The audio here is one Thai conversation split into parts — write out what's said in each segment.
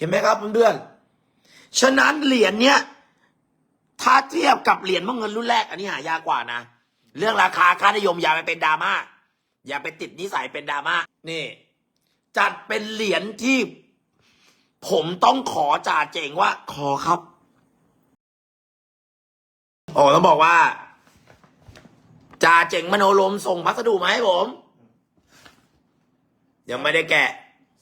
เห็นไหมครับเพื่อนๆฉะนั้นเหรียญเนี้ยถ้าเทียบกับเหรียญเมื่อเงินรุ่นแรก อันนี้หายากกว่านะ เรื่องราคาค่านิยมอย่าไปเป็นดราม่าอย่าไปติดนิสัยเป็นดราม่านี่ จัดเป็นเหรียญที่ ผมต้องขอจ่าเจ๋งว่า ขอครับโอ้ต้องบอกว่าจ่าเจ๋งมโนลมส่งพัสดุมาให้ผม ยังไม่ได้แกะ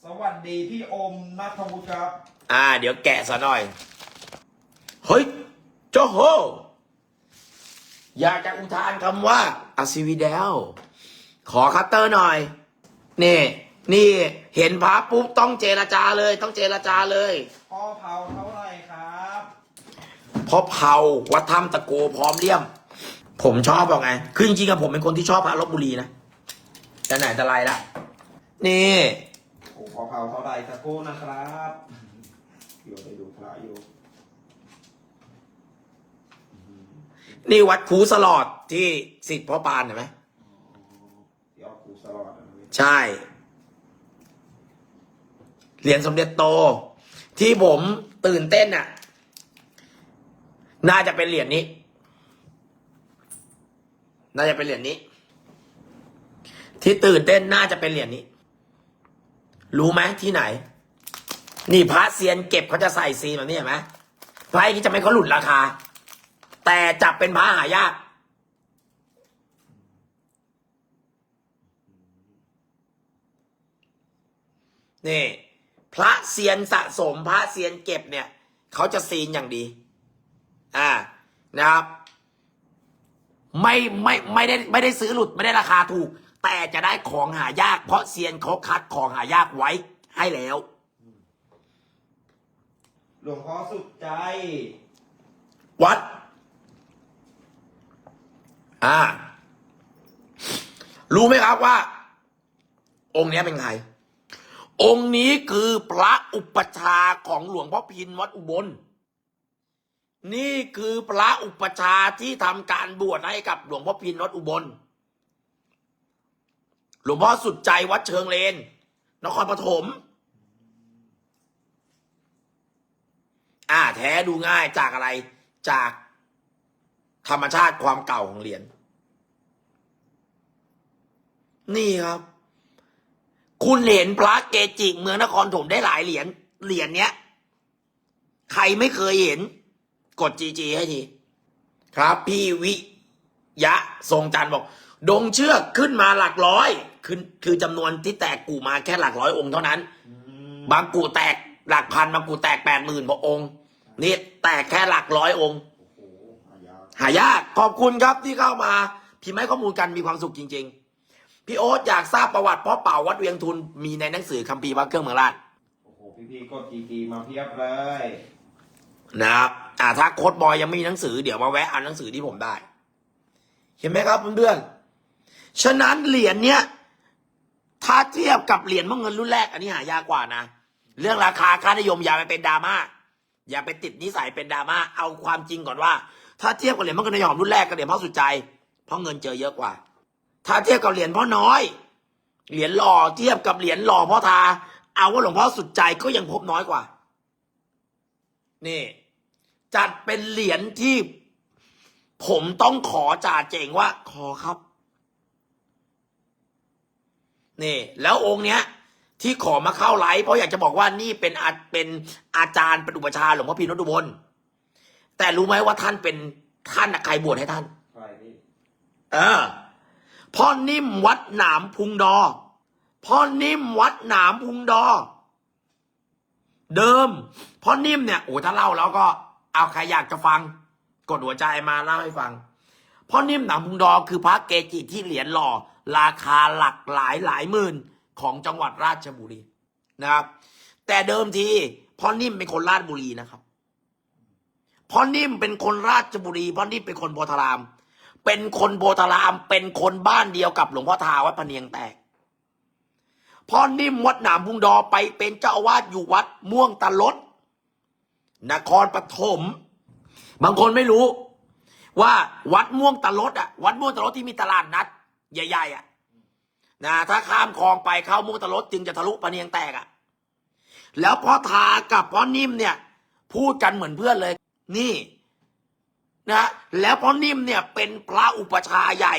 สวัสดีพี่อมนัทวุฒิครับอ่า เดี๋ยวแกะซะหน่อย เฮ้ยโจโฮ อยากจะอุทานคำว่าอาซิวิเดล ขอคัตเตอร์หน่อย นี่ นี่เห็นพระปุ๊บต้องเจรจาเลย ต้องเจรจาเลย พ่อเผาเท่าไหร่ครับเพราะเผาวัดถ้ำตะโกพร้อมเลี่ยม ผมชอบบอกไง คือจริงๆอะผมเป็นคนที่ชอบพระลบบุรีนะแต่ไหนแต่ไรละนี่โอ้พ่อเผาเท่าไหร่สักครู่นะครับเดี๋ยวไปดูพระอยู่นี่วัดคูสลอดที่สิทธิ์พ่อปานเห็นไหมเดี๋ยวครูสลอดนะพี่ใช่ เหรียญสมเด็จโต ที่ผมตื่นเต้นน่ะ น่าจะเป็นเหรียญนี้ น่าจะเป็นเหรียญนี้ ที่ตื่นเต้นน่าจะเป็นเหรียญนี้ รู้ไหมที่ไหน นี่พระเซียนเก็บเขาจะใส่ซีนแบบนี้เห็นไหมพระที่จะไม่เขาหลุดราคา แต่จับเป็นพระหายาก นี่ พระเซียนสะสมพระเซียนเก็บเนี่ย เขาจะซีนอย่างดี อ่านะครับ ไม่ไม่ไม่ได้ไม่ได้ซื้อหลุดไม่ได้ราคาถูก แต่จะได้ของหายากเพราะเซียนเขาคัดของหายากไว้ให้แล้ว หลวงพ่อสุดใจ วัด อ่า รู้ไหมครับว่า องค์เนี้ยเป็นใคร องค์นี้คือพระอุปชฌาย์ของหลวงพ่อพินวัดอุบล นี่คือพระอุปชฌาย์ที่ทำการบวชให้กับหลวงพ่อพินวัดอุบลห ลวงพ่อสุดใจวัดเชิงเลน นครปฐม อ่า แท้ดูง่ายจากอะไร จากธรรมชาติความเก่าของเหรียญ นี่ครับ คุณเห็นพระเกจิเมืองนครถมได้หลายเหรียญ เหรียญเนี้ย ใครไม่เคยเห็น กดจีจีให้ที ครับ พี่วิยะทรงจันบอก ดงเชือกขึ้นมาหลักร้อย คือคือจำนวนที่แตกกูมาแค่หลักร้อยองค์เท่านั้นอืมบางกูแตกหลักพันบางกูแตกแปดหมื่นกว่าองค์ นี่แตกแค่หลักร้อยองค์โอ้โหหายากหายากขอบคุณครับที่เข้ามาพิมพ์ให้ข้อมูลกันมีความสุขจริง ๆ พี่โอ๊ตอยากทราบประวัติพ่อเป่าวัดเวียงทุนมีในหนังสือคัมภีร์วัดเครื่องเมืองราชโอ้โหพี่ๆกดจีจีมาเพียบเลยนะครับอ่าถ้าโค้ดบอยยังไม่มีหนังสือเดี๋ยวมาแวะอ่านหนังสือที่ผมได้ เห็นไหมครับเพื่อนๆฉะนั้นเหรียญเนี้ย ถ้าเทียบกับเหรียญเมื่อเงินรุ่นแรก อันนี้หายากกว่านะ เรื่องราคาค่านิยมอย่าไปเป็นดราม่า อย่าไปติดนิสัยเป็นดราม่า เอาความจริงก่อนว่า ถ้าเทียบกับเหรียญเมื่อเงินนิยมรุ่นแรกกับเหรียญพ่อสุดใจ เพราะเงินเจอเยอะกว่า ถ้าเทียบกับเหรียญพ่อน้อย เหรียญหล่อเทียบกับเหรียญหล่อพ่อทา เอาว่าหลวงพ่อสุดใจก็ยังพบน้อยกว่า นี่ จัดเป็นเหรียญที่ ผมต้องขอจ่าเจงว่าขอครับ นี่ แล้วองค์เนี้ย ที่ขอมาเข้าไลฟ์เพราะอยากจะบอกว่านี่เป็นอาเป็นอาจารย์เป็นอุปชฌาย์หลวงพ่อพีนวัดอุบลแต่รู้ไหมว่าท่านเป็นท่านน่ะใครบวชให้ท่านใครพี่เออพ่อนิ่มวัดหนามพุงดอ พ่อนิ่มวัดหนามพุงดอ เดิม พ่อนิ่มเนี่ยโอ้ถ้าเล่าแล้วก็ เอาใครอยากจะฟัง กดหัวใจมาเล่าให้ฟัง พ่อนิ่มหนามพุงดอคือพระเกจิที่เหรียญหล่อ ราคาหลักหลายหลายหมื่นของจังหวัดราชบุรีนะครับ แต่เดิมทีพ่อนิ่มเป็นคนราชบุรีนะครับพ่อนิ่มเป็นคนราชบุรีพ่อนิ่มเป็นคนโพธาราม เป็นคนโพธาราม เป็นคนบ้านเดียวกับหลวงพ่อทาวัดพะเนียงแตกพ่อนิ่มวัดหนามพุงดอไปเป็นเจ้าอาวาสอยู่วัดม่วงตะลดนครปฐมบางคนไม่รู้ ว่าวัดม่วงตะลดอะวัดม่วงตะลดที่มีตลาดนัด ใหญ่ๆอะนะถ้าข้ามคลองไปเข้าม่วงตะลดจึงจะทะลุพะเนียงแตกอะแล้วพ่อทากับพ่อนิ่มเนี่ย พูดกันเหมือนเพื่อนเลย นี่นะแล้วพ่อนิ่มเนี่ยเป็นพระอุปชาใหญ่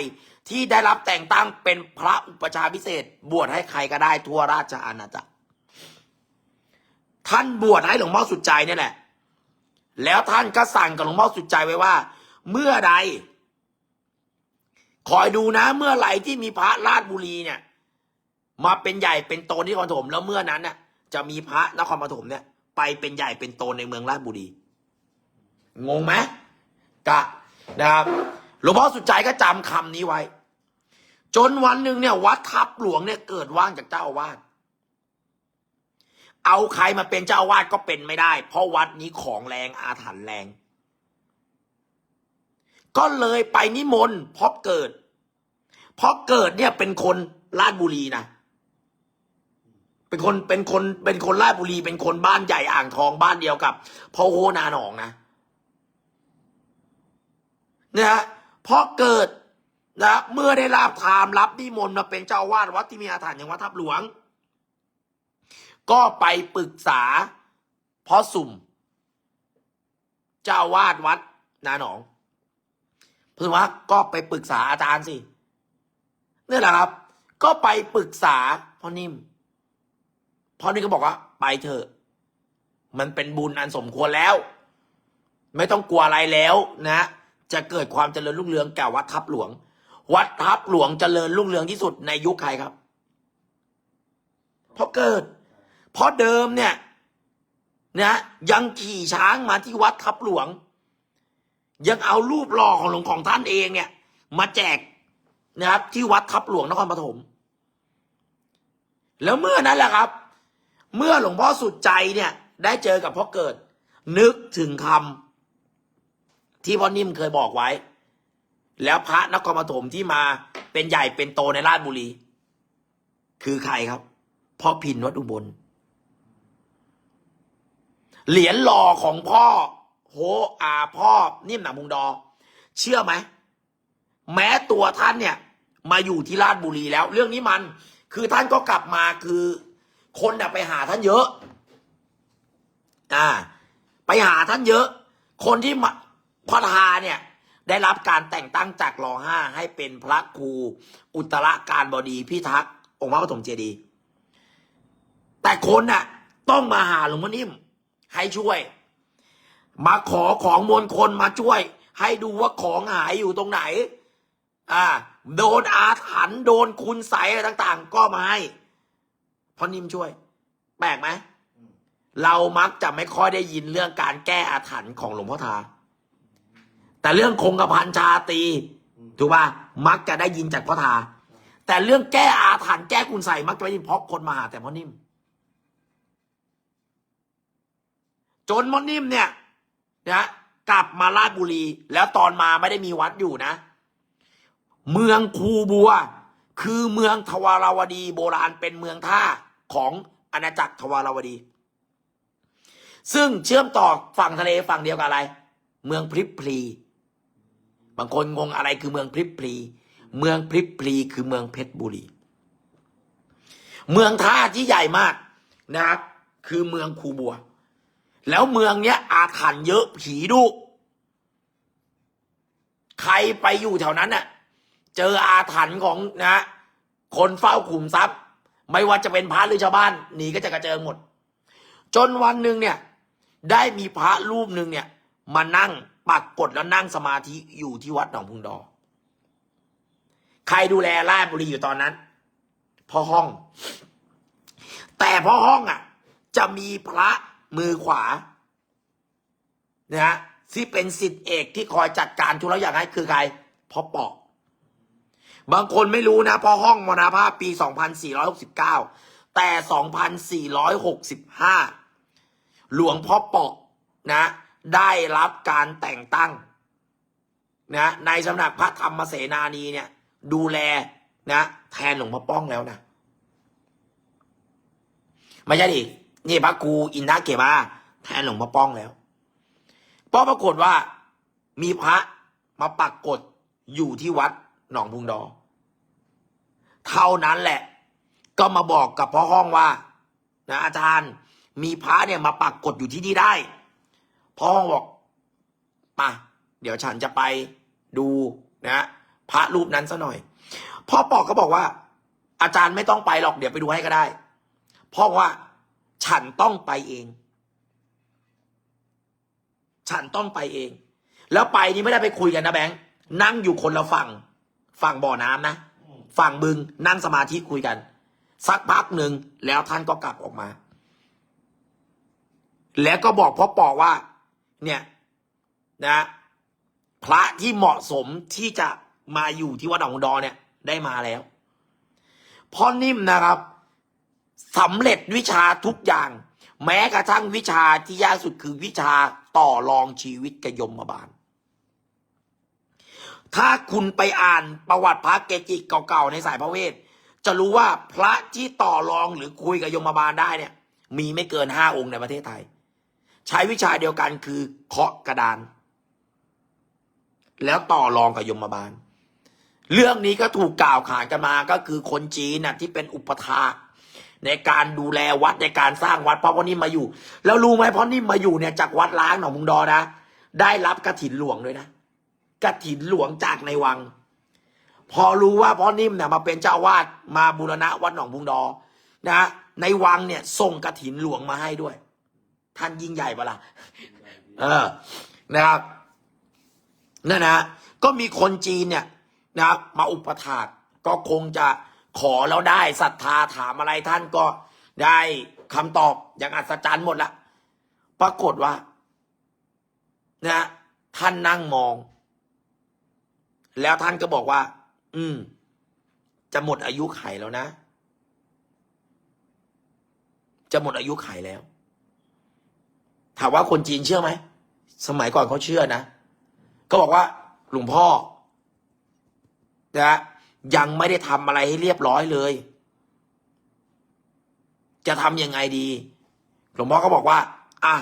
ที่ได้รับแต่งตั้งเป็นพระอุปชาพิเศษ บวชให้ใครก็ได้ทั่วราชอาณาจักรท่านบวชให้หลวงพ่อสุดใจเนี่ยแหละ แล้วท่านก็สั่งกับหลวงพ่อสุดใจไว้ว่า เมื่อใด คอยดูนะ เมื่อไหร่ที่มีพระราชบุรีเนี่ย มาเป็นใหญ่เป็นโตที่นครปฐมแล้วเมื่อนั้นน่ะ จะมีพระนครปฐมเนี่ย ไปเป็นใหญ่เป็นโตในเมืองราชบุรี งงไหมกะนะครับหลวงพ่อสุดใจก็จำคำนี้ไว้ จนวันหนึ่งเนี่ย วัดทับหลวงเนี่ยเกิดว่างจากเจ้าอาวาสเอาใครมาเป็นเจ้าอาวาสก็เป็นไม่ได้ เพราะวัดนี้ของแรงอาถรรพ์แรง ก็เลยไปนิมนต์พราะเกิดเพราะเกิดเนี่ยเป็นคนราชบุรีนะเป็นคนเป็นคนเป็นคนราชบุรี เป็นคนบ้านใหญ่อ่างทองบ้านเดียวกับพ่อโหนาหนองนะนะฮะพอเกิดนะเมื่อได้รับถามรับนิมนต์มาเป็นเจ้าวาดวัดที่มีอาถรรพ์อย่างวัดทับหลวง ก็ไปปรึกษาพ่อสุ่ม เจ้าอาวาดวัดนาหนอง เพื่อว่าก็ไปปรึกษาอาจารย์สินี่แหละครับ ก็ไปปรึกษาพ่อนิ่มพ่อนิ่มก็บอกว่า ไปเถอะ มันเป็นบุญอันสมควรแล้ว ไม่ต้องกลัวอะไรแล้วนะ จะเกิดความเจริญรุ่งเรืองแก่วัดทับหลวง วัดทับหลวงเจริญรุ่งเรืองที่สุดในยุคใครครับเพราะเกิด เพราะเดิมเนี่ยนะยังขี่ช้างมาที่วัดทับหลวง ยังเอารูปหล่อของหลวงของท่านเองเนี่ย มาแจกนะครับ ที่วัดทับหลวงนครปฐมแล้วเมื่อนั้นแหละครับ เมื่อหลวงพ่อสุดใจเนี่ย ได้เจอกับพ่อเกิด นึกถึงคำที่พ่อนิ่มเคยบอกไว้ แล้วพระนครปฐมที่มาเป็นใหญ่เป็นโตในราชบุรี คือใครครับพ่อพินวัดอุบลเหรียญหล่อของพ่อ โหอาพ่อนิ่มหนามุงดอ เชื่อไหม แม้ตัวท่านเนี่ย มาอยู่ที่ราชบุรีแล้ว เรื่องนี้มัน คือท่านก็กลับมาคือ คนน่ะไปหาท่านเยอะ อ่า ไปหาท่านเยอะ คนที่มาพระทาเนี่ย ได้รับการแต่งตั้งจากรอห้าให้เป็นพระครู อุตระการบดีพิทักษ์องค์พระปฐมเจดีย์แต่คนน่ะ ต้องมาหาหลวงพ่อนิ่มให้ช่วย มาขอของมวลคนมาช่วย ให้ดูว่าของหายอยู่ตรงไหน อ่า โดนอาถรรพ์โดนคุณใสอะไรต่าง ๆ ก็มาให้พอนิ่มช่วย แปลกไหมเรามักจะไม่ค่อยได้ยินเรื่องการแก้อาถรรพ์ของหลวงพ่อทา แต่เรื่องคงกระพันชาตีถูกป่ะมักจะได้ยินจากพ่อทา แต่เรื่องแก้อาถรรพ์แก้คุณใส่มักจะไม่ได้ยินเพราะคนมาหาแต่พ่อนิ่ม จนพ่อนิ่มเนี่ย นะกลับมาราชบุรี แล้วตอนมาไม่ได้มีวัดอยู่นะ เมืองคูบัว คือเมืองทวารวดี โบราณเป็นเมืองท่าของอาณาจักรทวารวดี ซึ่งเชื่อมต่อฝั่งทะเลฝั่งเดียวกับอะไร เมืองพริบพลี บางคนงงอะไรคือเมืองพริบพลี เมืองพริบพลีคือเมืองเพชรบุรี เมืองท่าที่ใหญ่มากนะครับคือเมืองคูบัว แล้วเมืองเนี้ยอาถรรพ์เยอะผีดุใครไปอยู่แถวนั้นน่ะ เจออาถรรพ์ของนะ คนเฝ้าขุมทรัพย์ ไม่ว่าจะเป็นพระหรือชาวบ้านหนีก็จะกระเจิงหมด จนวันหนึ่งเนี่ย ได้มีพระรูปหนึ่งเนี่ย มานั่งปักกดแล้วนั่งสมาธิอยู่ที่วัดหนองพุงดอ ใครดูแลราชบุรีอยู่ตอนนั้นพ่อห้อง แต่พ่อห้องอะ จะมีพระ มือขวานะฮะที่เป็นสิทธิเอกที่คอยจัดการทุกอย่างให้คือใครพ่อปอกบางคนไม่รู้นะพ่อห้องมรณภาพปี 2469 แต่ 2465 หลวงพ่อปอกนะ ได้รับการแต่งตั้งนะในสำนักพระธรรมเสนานีเนี่ย ดูแลนะ แทนหลวงพ่อป้องแล้วนะ ไม่ใช่ดิ นี่พระครูอินทาเกมาแทนหลวงพ่อป้องแล้วเพราะปรากฏว่า มีพระมาปักกฎอยู่ที่วัดหนองพุงดอ เท่านั้นแหละ ก็มาบอกกับพ่อห้องว่า นะอาจารย์ มีพระเนี่ยมาปักกดอยู่ที่นี่ได้พ่อห้องบอกมาเดี๋ยวฉันจะไปดูนะพระรูปนั้นซะหน่อย พ่อปอกก็บอกว่า อาจารย์ไม่ต้องไปหรอกเดี๋ยวไปดูให้ก็ได้พ่อว่า ฉันต้องไปเอง ฉันต้องไปเอง แล้วไปนี่ไม่ได้ไปคุยกันนะแบงค์นั่งอยู่คนละฝั่ง ฝั่งบ่อน้ำนะ ฝั่งบึงนั่งสมาธิคุยกัน สักพักหนึ่งแล้วท่านก็กลับออกมา แล้วก็บอกพ่อปอว่า เนี่ยนะ พระที่เหมาะสมที่จะมาอยู่ที่วัดหนองดอเนี่ย ได้มาแล้วพ่อนิ่มนะครับ สำเร็จวิชาทุกอย่าง แม้กระทั่งวิชาที่ยากสุดคือวิชาต่อรองชีวิตกยมบาล ถ้าคุณไปอ่านประวัติพระเกจิเก่าๆในสายพระเวท จะรู้ว่าพระที่ต่อรองหรือคุยกับยมบาลได้เนี่ย มีไม่เกินห้าองค์ในประเทศไทย ใช้วิชาเดียวกันคือเคาะกระดาน แล้วต่อรองกับยมบาล เรื่องนี้ก็ถูกกล่าวขานกันมาก็คือคนจีนน่ะที่เป็นอุปถา ในการดูแลวัดในการสร้างวัดเพราะพ่อนิ่มมาอยู่ แล้วรู้ไหมพ่อนิ่มมาอยู่เนี่ยจากวัดล้างหนองมุงดอนะได้รับกระถินหลวงด้วยนะกระถินหลวงจากในวัง พอรู้ว่าพ่อนิ่มเนี่ยมาเป็นเจ้าอาวาดมาบูรณะวัดหนองบุงดอนะ ในวังเนี่ยส่งกระถินหลวงมาให้ด้วย ท่านยิ่งใหญ่ปะล่ะเออนะครับนั่นนะก็มีคนจีนเนี่ยนะครับมาอุปถากก็คงจะ ขอแล้วได้ศรัทธาถามอะไรท่านก็ได้คำตอบอย่างอัศจรรย์หมดละปรากฏว่านะท่านนั่งมอง แล้วท่านก็บอกว่า อืม จะหมดอายุไขแล้วนะ จะหมดอายุไขแล้ว ถามว่าคนจีนเชื่อไหม สมัยก่อนเขาเชื่อนะ ก็บอกว่า หลวงพ่อนะ ยังไม่ได้ทำอะไรให้เรียบร้อยเลย จะทำยังไงดี หลวงพ่อก็บอกว่า อะ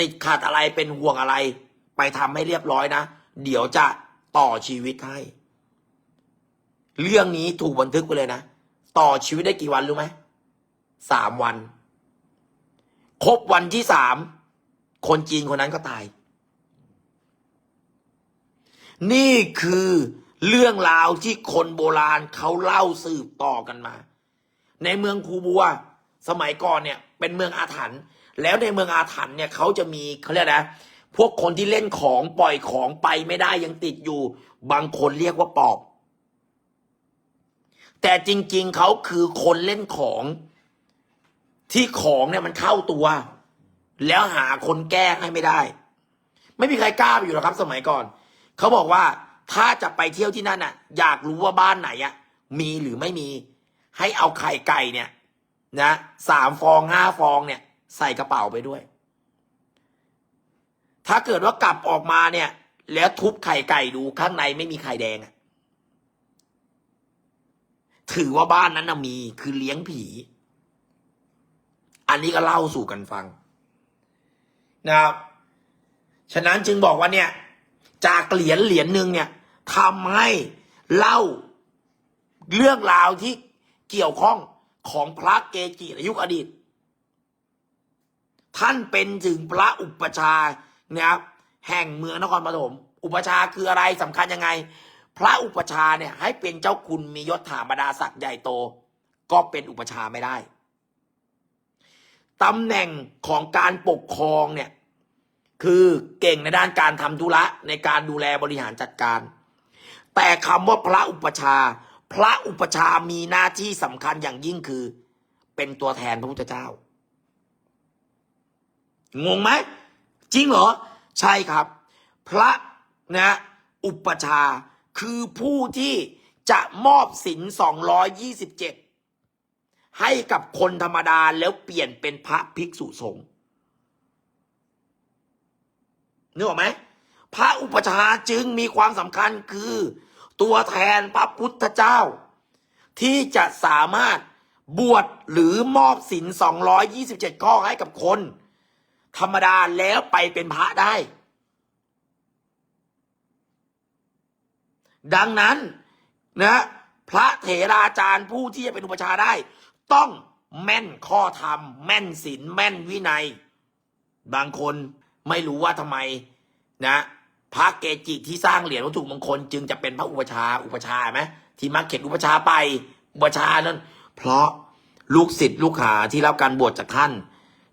ติดขัดอะไรเป็นห่วงอะไร ไปทำให้เรียบร้อยนะ เดี๋ยวจะต่อชีวิตให้ เรื่องนี้ถูกบันทึกไปเลยนะ ต่อชีวิตได้กี่วันรู้ไหม สามวัน ครบวันที่สาม คนจีนคนนั้นก็ตาย นี่คือ เรื่องราวที่คนโบราณเขาเล่าสืบต่อกันมา ในเมืองคูบัว สมัยก่อนเนี่ยเป็นเมืองอาถรรพ์แล้วในเมืองอาถรรพ์เนี่ยเขาจะมีเขาเรียกนะพวกคนที่เล่นของปล่อยของไปไม่ได้ยังติดอยู่ บางคนเรียกว่าปอบ แต่จริง ๆเขาคือคนเล่นของ ที่ของเนี่ยมันเข้าตัว แล้วหาคนแก้ให้ไม่ได้ ไม่มีใครกล้าไปอยู่หรอกครับ สมัยก่อนเขาบอกว่า ถ้าจะไปเที่ยวที่นั่นน่ะ อยากรู้ว่าบ้านไหนอะ มีหรือไม่มี ให้เอาไข่ไก่เนี่ย นะสามฟองห้าฟองเนี่ย ใส่กระเป๋าไปด้วย ถ้าเกิดว่ากลับออกมาเนี่ย แล้วทุบไข่ไก่ดูข้างในไม่มีไข่แดงอะถือว่าบ้านนั้นนะมีคือเลี้ยงผี อันนี้ก็เล่าสู่กันฟังนะครับ ฉะนั้นจึงบอกว่าเนี่ย จากเหรียญเหรียญหนึ่งเนี่ย ทำให้เล่าเรื่องราวที่เกี่ยวข้องของพระเกจิในยุคอดีต ท่านเป็นถึงพระอุปชาย์นะครับแห่งเมืองนครปฐมอุปชาคืออะไรสำคัญยังไง พระอุปชาเนี่ยให้เป็นเจ้าคุณมียศถาบรรดาศักดิ์ใหญ่โต ก็เป็นอุปชาไม่ได้ตำแหน่งของการปกครองเนี่ยคือเก่งในด้านการทำธุระในการดูแลบริหารจัดการ แต่คำว่าพระอุปชา พระอุปชามีหน้าที่สำคัญอย่างยิ่งคือ เป็นตัวแทนพระพุทธเจ้า งงไหม จริงเหรอ ใช่ครับ พระนะอุปชาคือผู้ที่จะมอบสินสองร้อยยี่สิบเจ็ดให้กับคนธรรมดาแล้วเปลี่ยนเป็นพระภิกษุสงฆ์นึกออกไหมพระอุปชาจึงมีความสำคัญคือ ตัวแทนพระพุทธเจ้า ที่จะสามารถบวชหรือมอบสิน227 ข้อให้กับคน ธรรมดาแล้วไปเป็นพระได้ ดังนั้นนะพระเถราจารย์ผู้ที่จะเป็นอุปชาได้ ต้องแม่นข้อธรรม แม่นศีลแม่นวินัย บางคนไม่รู้ว่าทำไมนะ พระเกจิที่สร้างเหรียญวัตถุมงคล จึงจะเป็นพระอุปชาอุปชาไหมที่มักเข็นอุปชาไปอุปชานั้น เพราะลูกศิษย์ลูกหาที่รับการบวชจากท่าน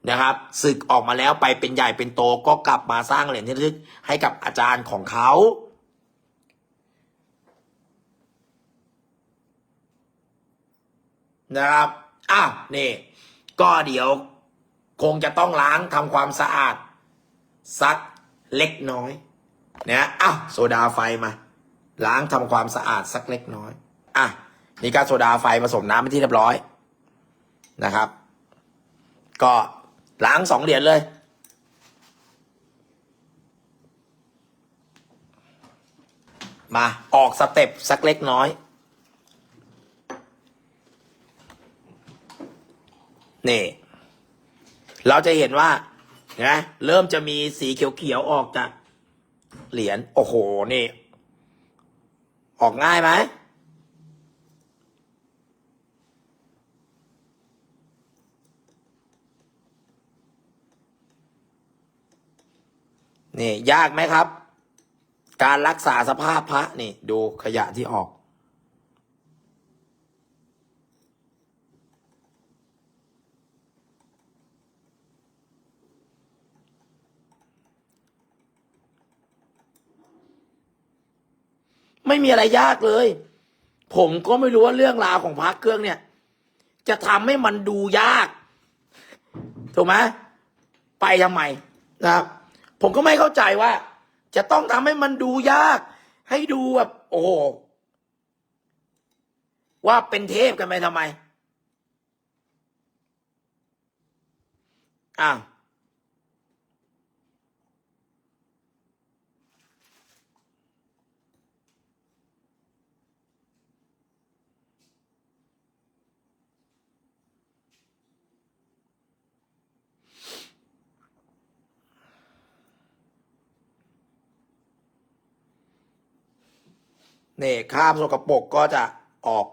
นะครับศึกออกมาแล้วไปเป็นใหญ่เป็นโตก็กลับมาสร้างเหรียญที่ระลึกให้กับอาจารย์ของเขานะครับอ้าวนี่ ก็เดี๋ยวคงจะต้องล้างทำความสะอาด สักเล็กน้อย นะอ้าวโซดาไฟมา ล้างทำความสะอาดสักเล็กน้อย อะนี่ก็โซดาไฟผสมน้ำเป็นที่เรียบร้อยนะครับ ก็ล้างสองเหรียญเลยมาออกสเต็ปสักเล็กน้อย นี่ เราจะเห็นว่านะเริ่มจะมีสีเขียวๆออกจาก เหรียญโอ้โห นี่ ออกง่ายไหมนี่ยากไหมครับ การรักษาสภาพพระนี่ ดูขยะที่ออก ไม่มีอะไรยากเลย ผมก็ไม่รู้ว่าเรื่องราวของพระเครื่องเนี่ย จะทำให้มันดูยาก ถูกไหมไปทำไมนะครับ ผมก็ไม่เข้าใจว่า จะต้องทำให้มันดูยาก ให้ดูแบบโอ้ว่าเป็นเทพกันไปทำไมอ้าว นี่คราบสกปรกก็จะออก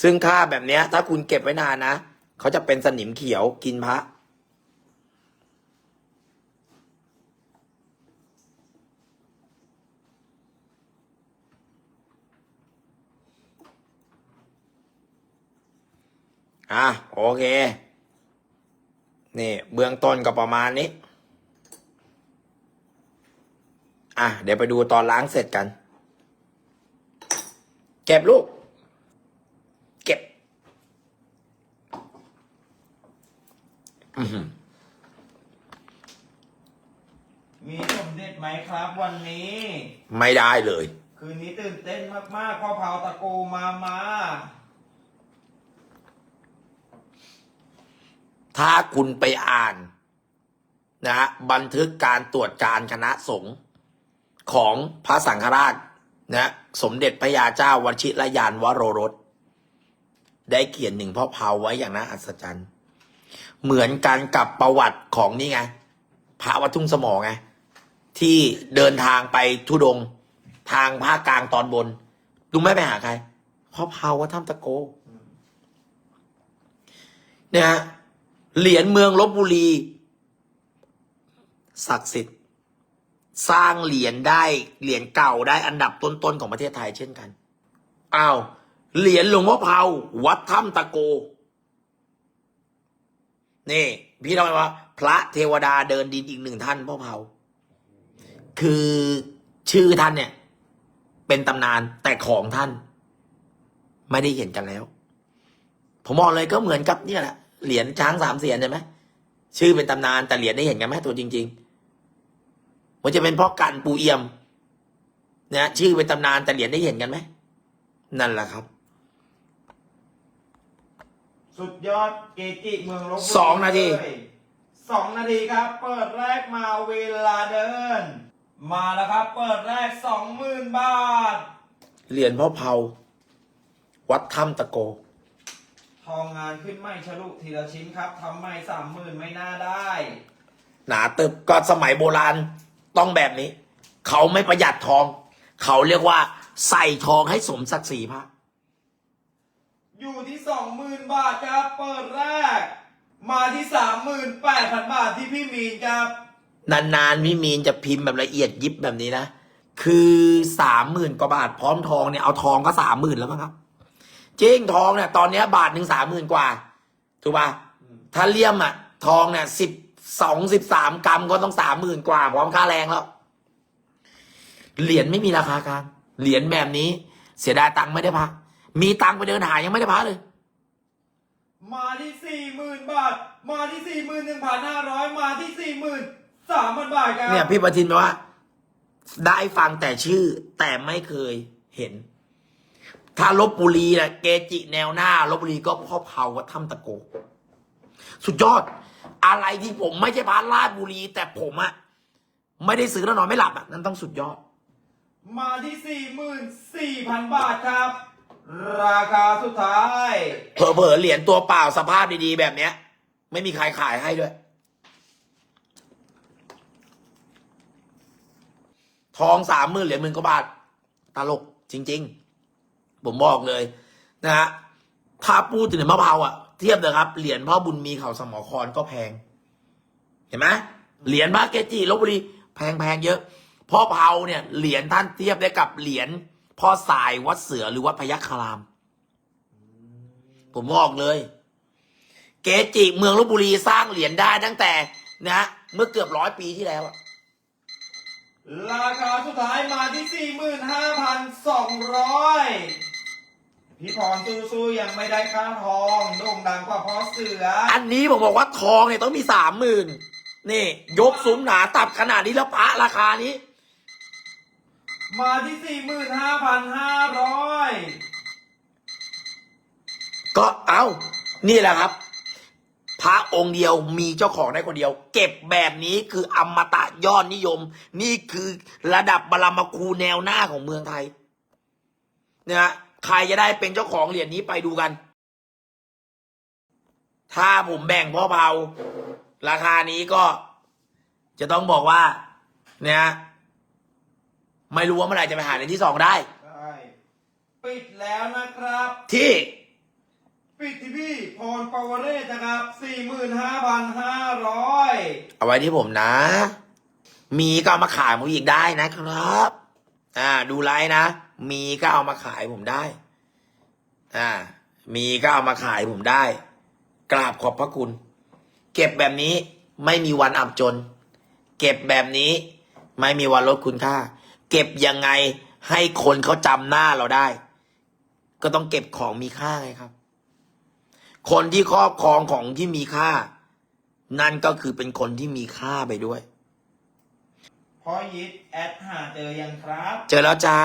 ซึ่งคราบแบบเนี้ยถ้าคุณเก็บไว้นานนะเขาจะเป็นสนิมเขียวกินพระอะโอเค นี่เบื้องต้นก็ประมาณนี้ อะ เดี๋ยวไปดูตอนล้างเสร็จกัน เก็บลูก เก็บอื้อหือมีสมเด็จไหมครับวันนี้ ไม่ได้เลย คืนนี้ตื่นเต้นมากๆพ่อเผาตะโกมามาถ้าคุณไปอ่าน นะฮะบันทึกการตรวจการคณะสงฆ์ ของพระสังฆราชนะสมเด็จพระยาเจ้าวชิรยานวโรรส ได้เขียนหนึ่งพ่อเผาไว้อย่างน่าอัศจรรย์ เหมือนกันกับประวัติของนี่ไงพระวัดทุ่งสมองไงที่เดินทางไปทุดง ทางภาคกลางตอนบนลุงไม่ไปหาใครพ่อเผาวัดถ้ำตะโกเนี่ยเหรียญเมืองลบบุรีศักดิ์สิทธิ์ สร้างเหรียญได้เหรียญเก่าได้อันดับต้นๆของประเทศไทยเช่นกันอ้าวเหรียญหลวงพ่อเผาวัดถ้ำตะโก นี่ พี่เราว่าพระเทวดาเดินดินอีกหนึ่งท่านพ่อเผาคือชื่อท่านเนี่ย เป็นตำนานแต่ของท่าน ไม่ได้เห็นกันแล้ว ผมบอกเลยก็เหมือนกับเนี่ยแหละเหรียญช้างสามเสียนใช่ไหมชื่อเป็นตำนานแต่เหรียญได้เห็นกันไหมตัวจริง ๆ มันจะเป็นเพ่อกันปูเอี่ยมนะชื่อเป็นตำนานแต่เหรียญได้เห็นกันไหมนั่นแหละครับ สุดยอดเกจิเมืองลบบุรีสองนาที เลยสองนาทีครับ เปิดแรกมาเวลาเดิน มาแล้วครับ เปิดแรกสองหมื่นบาท เหรียญพ่อเผา วัดถ้ำตะโก ทองงานขึ้นไม่ฉลุทีละชิ้นครับทำไม่สามหมื่นไม่น่าได้ หนาตึบก็สมัยโบราณ ต้องแบบนี้ เขาไม่ประหยัดทอง เขาเรียกว่า ใส่ทองให้สมศักดิ์ศรีพระอยู่ที่สองหมื่นบาทครับ เปิดแรก มาที่สามหมื่นแปดพันบาทที่พี่มีนครับ นานๆพี่มีนจะพิมพ์แบบละเอียดยิบแบบนี้นะ คือสามหมื่นกว่าบาทพร้อมทองเนี่ยเอาทองก็สามหมื่นแล้วมั้งครับจริงทองเนี่ยตอนเนี้ยบาทหนึ่งสามหมื่นกว่า ถูกป่ะถ้าเลี่ยมอะ ทองเนี่ยสิบ สองสิบสามกรัมก็ต้องสามหมื่นกว่าพร้อมค่าแรงแล้ว เหรียญไม่มีราคากลางเหรียญแบบนี้ เสียดายตังค์ไม่ได้พัก มีตังค์ไปเดินหายังไม่ได้พักเลย มาที่สี่หมื่นบาท มาที่สี่หมื่นหนึ่งพันห้าร้อยมาที่สี่หมื่นสามพันบาทครับเนี่ยพี่ประทินบอกว่า ได้ฟังแต่ชื่อ แต่ไม่เคยเห็น ถ้าลบบุรีนะเกจิแนวหน้าลบบุรีก็พ่อเผาวัดถ้ำตะโก สุดยอด อะไรที่ผมไม่ใช่พาราชบุรี แต่ผมอะไม่ได้ซื้อแล้วนอนไม่หลับอะนั่นต้องสุดยอด มาที่สี่หมื่นสี่พันบาทครับ ราคาสุดท้าย เผลอๆเหรียญตัวเปล่าสภาพดีๆ แบบเนี้ย ไม่มีใครขายให้ด้วย ทองสามหมื่นเหรียญหมื่นกว่าบาทตลกจริง ๆ ผมบอกเลย นะฮะถ้าพูดถึงเหรียญมะพร้าวอะ เทียบเลยครับ เหรียญพ่อบุญมีเขาสมอครก็แพง เห็นไหมเหรียญพระเกจิลบบุรีแพงแพงเยอะ พ่อเผาเนี่ยเหรียญท่านเทียบได้กับเหรียญพ่อสายวัดเสือหรือวัดพยัคฆาราม ผมบอกเลย เกจิเมืองลบบุรีสร้างเหรียญได้ตั้งแต่นะเมื่อเกือบร้อยปีที่แล้วอะราคาสุดท้ายมาที่สี่หมื่นห้า พันสองร้อยพี่พรสู้ๆยังไม่ได้ค่าทองโด่งดังกว่าพ่อเสือ อันนี้ผมบอกว่าทองเนี่ยต้องมีสามหมื่นนี่ ยกซุ้มหนาตับขนาดนี้แล้วพระราคานี้ มาที่สี่หมื่นห้าพันห้าร้อยก็เอานี่แหละครับ พระองค์เดียวมีเจ้าของได้คนเดียว เก็บแบบนี้คืออมตะยอดนิยม นี่คือระดับบารมครูแนวหน้าของเมืองไทยนะฮะ ใครจะได้เป็นเจ้าของเหรียญนี้ไปดูกัน ถ้าผมแบ่งพ่อเผาราคานี้ก็จะต้องบอกว่า เนี่ยไม่รู้ว่าเมื่อไหร่จะไปหาเหรียญที่สองได้ ได้ปิดแล้วนะครับ ที่ปิดที่พี่พรปวเรศนะครับสี่หมื่นห้าพันห้าร้อยเอาไว้ที่ผมนะ มีก็เอามาขายผมอีกได้นะครับ อ่า ดูไลน์นะ มีก็เอามาขายผมได้ อ่า มีก็เอามาขายผมได้ กราบขอบพระคุณ เก็บแบบนี้ไม่มีวันอับจน เก็บแบบนี้ไม่มีวันลดคุณค่า เก็บยังไงให้คนเขาจำหน้าเราได้ ก็ต้องเก็บของมีค่าไงครับ คนที่ครอบครองของที่มีค่า นั่นก็คือเป็นคนที่มีค่าไปด้วย พอยิดแอดหาเจอยังครับ เจอแล้วจ้า